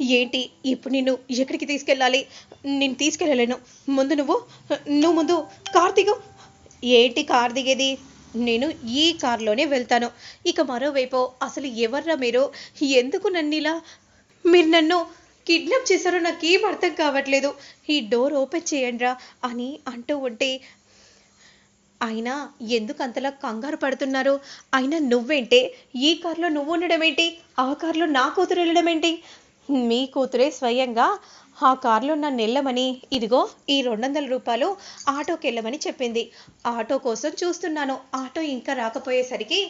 ఏంటి? ఇప్పుడు నిన్ను ఎక్కడికి తీసుకెళ్ళాలి? నేను తీసుకెళ్ళలేను. ముందు నువ్వు నువ్వు ముందు కార్ దిగు. ఏంటి కార్ దిగేది? నేను ఈ కార్లోనే వెళ్తాను. ఇక మరోవైపు అసలు ఎవర్రా మీరు? ఎందుకు నన్ను ఇలా మీరు నన్ను కిడ్నాప్ చేశారో నాకు ఏం అర్థం కావట్లేదు. ఈ డోర్ ఓపెన్ చేయండిరా అని అంటూ ఉంటే అయినా ఎందుకు అంతలా కంగారు పడుతున్నారు? అయినా నువ్వేంటే? ఈ కారులో నువ్వు ఉండడం ఏంటి? ఆ కారులో నా కూతురు వెళ్ళడం ఏంటి? మీ కూతురే స్వయంగా ఆ కారులో నన్ను వెళ్ళమని ఇదిగో ఈ రెండు వందల రూపాయలు ఆటోకి వెళ్ళమని చెప్పింది. ఆటో కోసం చూస్తున్నాను. ఆటో ఇంకా రాకపోయేసరికి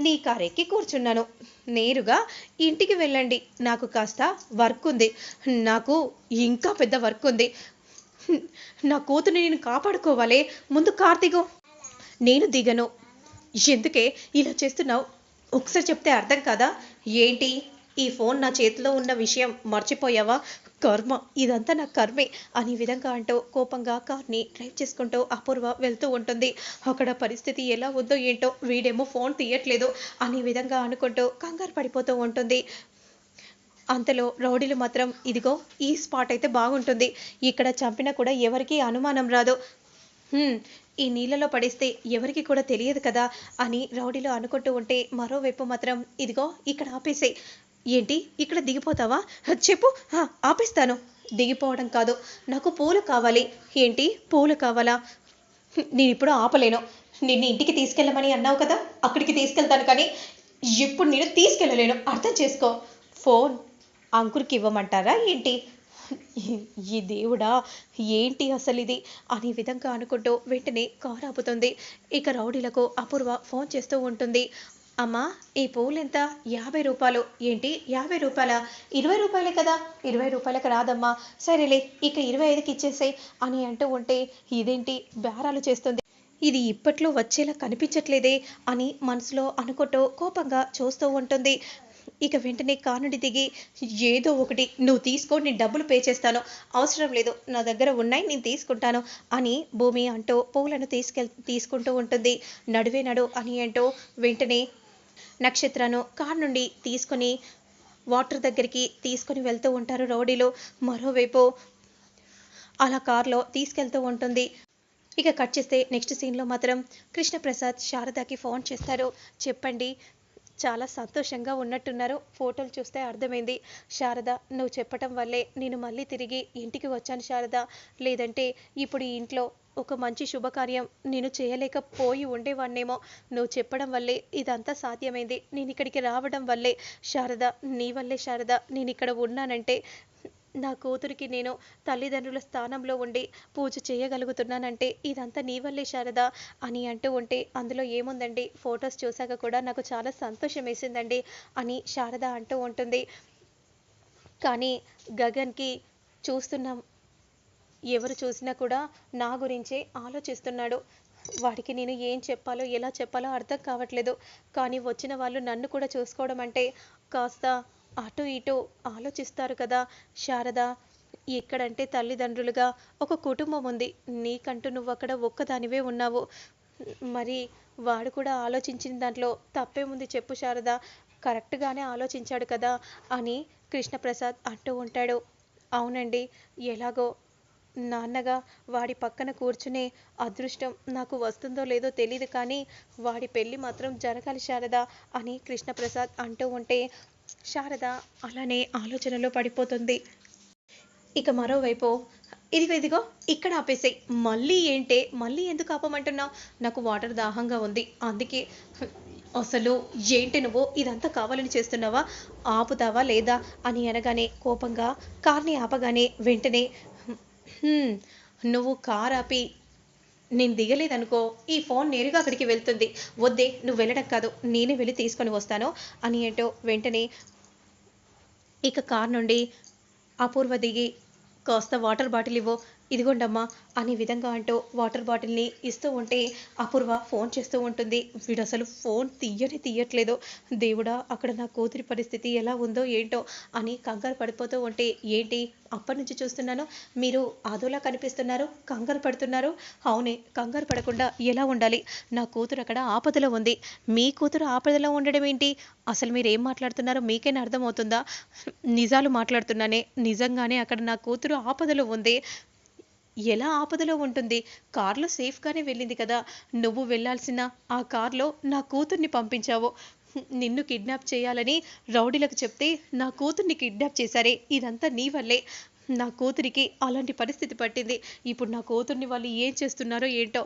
నీ కారు ఎక్కి కూర్చున్నాను. నేరుగా ఇంటికి వెళ్ళండి. నాకు కాస్త వర్క్ ఉంది. నాకు ఇంకా పెద్ద వర్క్ ఉంది. నా కూతుని నేను కాపాడుకోవాలి. ముందు కార్ దిగు. నేను దిగను. ఎందుకే ఇలా చేస్తున్నావు? ఒకసారి చెప్తే అర్థం కాదా? ఏంటి? ఈ ఫోన్ నా చేతిలో ఉన్న విషయం మర్చిపోయావా? కర్మ ఇదంతా నా కర్మే అనే విధంగా అంటూ కోపంగా కార్ని డ్రైవ్ చేసుకుంటూ అపూర్వ వెళ్తూ ఉంటుంది. అక్కడ పరిస్థితి ఎలా ఉందో ఏంటో వీడేమో ఫోన్ తీయట్లేదు అనే విధంగా అనుకుంటూ కంగారు పడిపోతూ ఉంటుంది. అంతలో రౌడీలు మాత్రం ఇదిగో ఈ స్పాట్ అయితే బాగుంటుంది. ఇక్కడ చంపినా కూడా ఎవరికీ అనుమానం రాదు. ఈ నీళ్ళలో పడేస్తే ఎవరికి కూడా తెలియదు కదా అని రౌడీలో అనుకుంటూ ఉంటే మరోవైపు మాత్రం ఇదిగో ఇక్కడ ఆపేసే ఏంటి? ఇక్కడ దిగిపోతావా? చెప్పు. "ఆ, ఆపేస్తాను. దిగిపోవడం కాదు. నాకు పూలు కావాలి. ఏంటి? పూలు కావాలా? నేను ఇప్పుడు ఆపలేను. నిన్ను ఇంటికి తీసుకెళ్ళమని అన్నావు కదా? అక్కడికి తీసుకెళ్తాను కానీ ఇప్పుడు నేను తీసుకెళ్ళలేను. అర్థం చేసుకో. ఫోన్ అంకుర్కి ఇవ్వమంటారా ఏంటి? ఈ దేవుడా ఏంటి అసలు ఇది? అనే విధంగా అనుకుంటూ వెంటనే కారు ఆపుతుంది. ఇక రౌడీలకు అపూర్వ ఫోన్ చేస్తూ ఉంటుంది. అమ్మా ఈ పూలు ఎంత యాభై రూపాయలు. ఏంటి? యాభై రూపాయల? ఇరవై రూపాయలే కదా? ఇరవై రూపాయలకు రాదమ్మా. సరేలే ఇక ఇరవై ఐదుకి ఇచ్చేసాయి అని అంటూ ఉంటే ఇదేంటి? బేరాలు చేస్తుంది. ఇది ఇప్పట్లో వచ్చేలా కనిపించట్లేదే అని మనసులో అనుకుంటూ కోపంగా చూస్తూ ఉంటుంది. ఇక వెంటనే కానుడి దిగి ఏదో ఒకటి నువ్వు తీసుకో నేను డబ్బులు పే చేస్తాను. అవసరం లేదు నా దగ్గర ఉన్నాయి నేను తీసుకుంటాను అని భూమి అంటూ పూలను తీసుకెళ్ తీసుకుంటూ ఉంటుంది. నడువే నడు అని అంటూ వెంటనే నక్షత్రను కార్ నుండి తీసుకొని వాటర్ దగ్గరికి తీసుకొని వెళ్తూ ఉంటారు. రౌడీలు మరోవైపు అలా కార్లో తీసుకెళ్తూ ఉంటుంది. ఇక కట్ చేస్తే నెక్స్ట్ సీన్లో మాత్రం కృష్ణప్రసాద్ శారదాకి ఫోన్ చేస్తారు. చెప్పండి చాలా సంతోషంగా ఉన్నట్టున్నారు. ఫోటోలు చూస్తే అర్థమైంది. శారద నువ్వు చెప్పటం వల్లే నేను మళ్ళీ తిరిగి ఇంటికి వచ్చాను శారద. లేదంటే ఇప్పుడు ఈ ఇంట్లో ఒక మంచి శుభకార్యం నేను చేయలేకపోయి ఉండేవాణ్ణేమో. నువ్వు చెప్పడం వల్లే ఇదంతా సాధ్యమైంది. నేను ఇక్కడికి రావడం వల్లే. శారద నీ వల్లే శారద. నేను ఇక్కడ ఉన్నానంటే నా కూతురికి నేను తల్లిదండ్రుల స్థానంలో ఉండి పూజ చేయగలుగుతున్నానంటే ఇదంతా నీ వల్లే శారద అని అంటూ ఉంటే అందులో ఏముందండి? ఫొటోస్ చూశాక కూడా నాకు చాలా సంతోషం వేసిందండి అని శారద అంటూ ఉంటుంది. కానీ గగన్కి చూస్తున్నాం ఎవరు చూసినా కూడా నా గురించే ఆలోచిస్తున్నాడు. వాడికి నేను ఏం చెప్పాలో ఎలా చెప్పాలో అర్థం కావట్లేదు. కానీ వచ్చిన వాళ్ళు నన్ను కూడా చూసుకోవడం అంటే కాస్త అటు ఇటు ఆలోచిస్తారు కదా. శారద ఎక్కడంటే తల్లిదండ్రులుగా ఒక కుటుంబం ఉంది. నీకంటూ నువ్వు అక్కడ ఒక్కదానివే ఉన్నావు. మరి వాడు కూడా ఆలోచించిన దాంట్లో తప్పేముంది చెప్పు శారద. కరెక్ట్గానే ఆలోచించాడు కదా అని కృష్ణప్రసాద్ అంటూ ఉంటాడు. అవునండి ఎలాగో నాన్నగా వాడి పక్కన కూర్చునే అదృష్టం నాకు వస్తుందో లేదో తెలియదు కానీ వాడి పెళ్ళి మాత్రం జరగాలి శారద అని కృష్ణప్రసాద్ అంటూ ఉంటే శారద అలానే ఆలోచనలో పడిపోతుంది. ఇక మరోవైపు ఇదిగో ఇదిగో ఇక్కడ ఆపేసాయి. మళ్ళీ ఏంటే? మళ్ళీ ఎందుకు ఆపమంటున్నావు? నాకు వాటర్ దాహంగా ఉంది. అందుకే అసలు ఏంటి నువ్వు? ఇదంతా కావాలని చేస్తున్నావా? ఆపుతావా లేదా? అని అనగానే కోపంగా కార్ని ఆపగానే వెంటనే నువ్వు కార్ ఆపి నేను దిగలేదనుకో ఈ ఫోన్ నేరుగా అక్కడికి వెళ్తుంది. వద్దే నువ్వు వెళ్ళడం కాదు నేనే వెళ్ళి తీసుకొని వస్తాను అని ఏంటో వెంటనే ఇక కార్ నుండి అపూర్వ దిగి కాస్త వాటర్ బాటిల్ ఇవ్వు ఇదిగోండమ్మా అనే విధంగా అంటూ వాటర్ బాటిల్ని ఇస్తూ ఉంటే అపూర్వ ఫోన్ చేస్తూ ఉంటుంది. వీడు అసలు ఫోన్ తీయని తీయట్లేదు. దేవుడా అక్కడ నా కూతురి పరిస్థితి ఎలా ఉందో ఏంటో అని కంగారు పడిపోతూ ఉంటే ఏంటి అప్పటి నుంచి చూస్తున్నాను? మీరు అదోలా కనిపిస్తున్నారు కంగారు పడుతున్నారు? అవునే కంగారు పడకుండా ఎలా ఉండాలి? నా కూతురు అక్కడ ఆపదలో ఉంది. మీ కూతురు ఆపదలో ఉండడం ఏంటి? అసలు మీరు ఏం మాట్లాడుతున్నారో మీకేనా అర్థమవుతుందా? నిజాలు మాట్లాడుతున్నానే. నిజంగానే అక్కడ నా కూతురు ఆపదలో ఉంది. ఎలా ఆపదలో ఉంటుంది? కార్లో సేఫ్గానే వెళ్ళింది కదా. నువ్వు వెళ్ళాల్సిన ఆ కార్లో నా కూతుర్ని పంపించావు. నిన్ను కిడ్నాప్ చేయాలని రౌడీలకు చెప్తే నా కూతుర్ని కిడ్నాప్ చేశారే. ఇదంతా నీ వల్లే. నా కూతురికి అలాంటి పరిస్థితి పట్టింది. ఇప్పుడు నా కూతుర్ని వాళ్ళు ఏం చేస్తున్నారో ఏంటో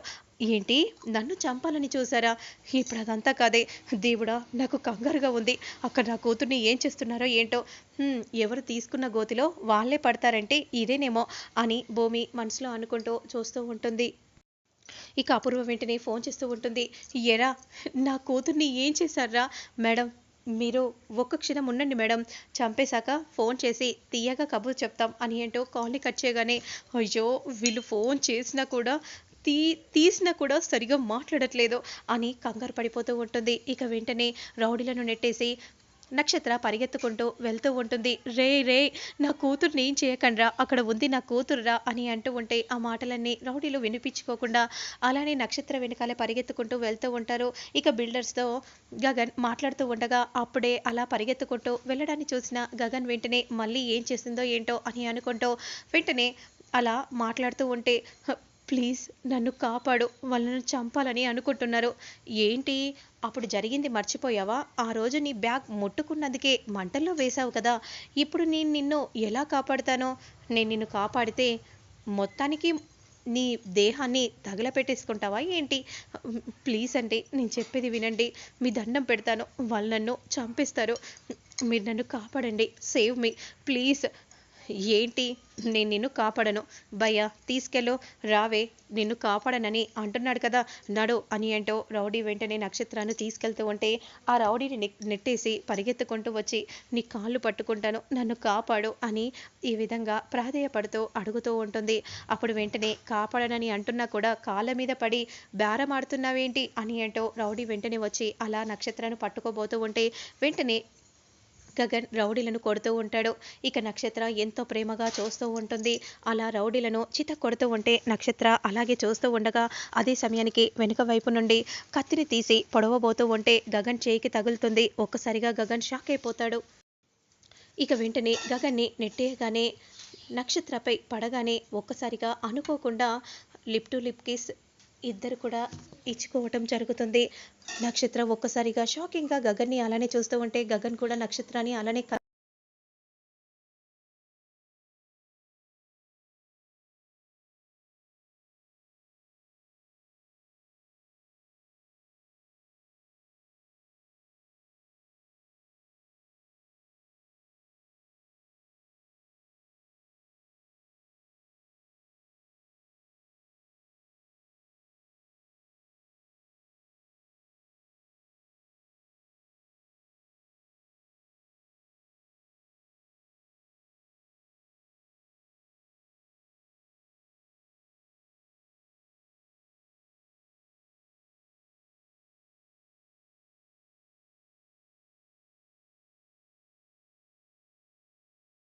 ఏంటి? నన్ను చంపాలని చూసారా ఇప్పుడు అదంతా కాదే. దేవుడా నాకు కంగారుగా ఉంది. అక్కడ నా కూతుర్ని ఏం చేస్తున్నారో ఏంటో? ఎవరు తీసుకున్న గోతిలో వాళ్ళే పడతారంటే ఇదేనేమో అని భూమి మనసులో అనుకుంటూ చూస్తూ ఉంటుంది. ఇక అపూర్వ వెంటనే ఫోన్ చేస్తూ ఉంటుంది. ఎరా నా కూతుర్ని ఏం చేశారా? మేడం మీరు ఒక్క క్షణం ఉండండి మేడం. చంపేశాక ఫోన్ చేసి తీయగా కబుర్ చెప్తాం అని ఏంటో కాల్ని కట్ చేయగానే అయ్యో వీళ్ళు ఫోన్ చేసినా కూడా తీ తీసినా కూడా సరిగా మాట్లాడట్లేదు అని కంగారు పడిపోతూ ఉంటుంది. ఇక వెంటనే రౌడీలను నెట్టేసి నక్షత్ర పరిగెత్తుకుంటూ వెళ్తూ ఉంటుంది. రే రే నా కూతుర్ని ఏం చేయకండ్రా? అక్కడ ఉంది నా కూతురురా అని అంటూ ఉంటే ఆ మాటలన్నీ రౌడీలు వినిపించుకోకుండా అలానే నక్షత్ర వెనకాలే పరిగెత్తుకుంటూ వెళ్తూ ఉంటారు. ఇక బిల్డర్స్తో గగన్ మాట్లాడుతూ ఉండగా అప్పుడే అలా పరిగెత్తుకుంటూ వెళ్ళడాన్ని చూసిన గగన్ వెంటనే మళ్ళీ ఏం చేసిందో ఏంటో అని అనుకుంటూ వెంటనే అలా మాట్లాడుతూ ఉంటే ప్లీజ్ నన్ను కాపాడు వాళ్ళను చంపాలని అనుకుంటున్నారు. ఏంటి? అప్పుడు జరిగింది మర్చిపోయావా? ఆ రోజు నీ బ్యాగ్ ముట్టుకున్నందుకే మంటల్లో వేశావు కదా. ఇప్పుడు నేను నిన్ను ఎలా కాపాడుతానో? నేను నిన్ను కాపాడితే మొత్తానికి నీ దేహాన్ని తగలపెట్టేసుకుంటావా ఏంటి? ప్లీజ్ అండి నేను చెప్పేది వినండి. మీ దండం పెడతాను. వాళ్ళు నన్ను చంపిస్తారు. మీరు నన్ను కాపాడండి. Save me. ప్లీజ్ ఏంటి? నేను నిన్ను కాపాడను. భయ్యా తీసుకెళ్ళు. రావే నిన్ను కాపాడనని అంటున్నాడు కదా. నడు అని అంటూ రౌడీ వెంటనే నక్షత్రాన్ని తీసుకెళ్తూ ఉంటే ఆ రౌడీని నెట్టేసి పరిగెత్తుకుంటూ వచ్చి నీ కాళ్ళు పట్టుకుంటాను నన్ను కాపాడు అని ఈ విధంగా ప్రాధేయపడుతూ అడుగుతూ ఉంటుంది. అప్పుడు వెంటనే కాపాడనని అంటున్నా కూడా కాళ్ళ మీద పడి బేరమాడుతున్నావేంటి? అని అంటూ రౌడీ వెంటనే వచ్చి అలా నక్షత్రాన్ని పట్టుకోబోతూ ఉంటే వెంటనే గగన్ రౌడీలను కొడుతూ ఉంటాడు. ఇక నక్షత్ర ఎంతో ప్రేమగా చూస్తూ ఉంటుంది. అలా రౌడీలను చిత కొడుతూ ఉంటే నక్షత్ర అలాగే చూస్తూ ఉండగా అదే సమయానికి వెనుక వైపు నుండి కత్తిని తీసి పొడవబోతూ ఉంటే గగన్ చేయికి తగులుతుంది. ఒక్కసారిగా గగన్ షాక్ అయిపోతాడు. ఇక వెంటనే గగన్ని నెట్టేయగానే నక్షత్రపై పడగానే ఒక్కసారిగా అనుకోకుండా లిప్ టు లిప్ కిస్ ఇద్దరు కూడా ఇచ్చుకోవటం జరుగుతుంది. నక్షత్ర ఒక్కసారిగా షాకింగ్గా గగన్ని అలానే చూస్తూ ఉంటే గగన్ కూడా నక్షత్రాన్ని అలానే క-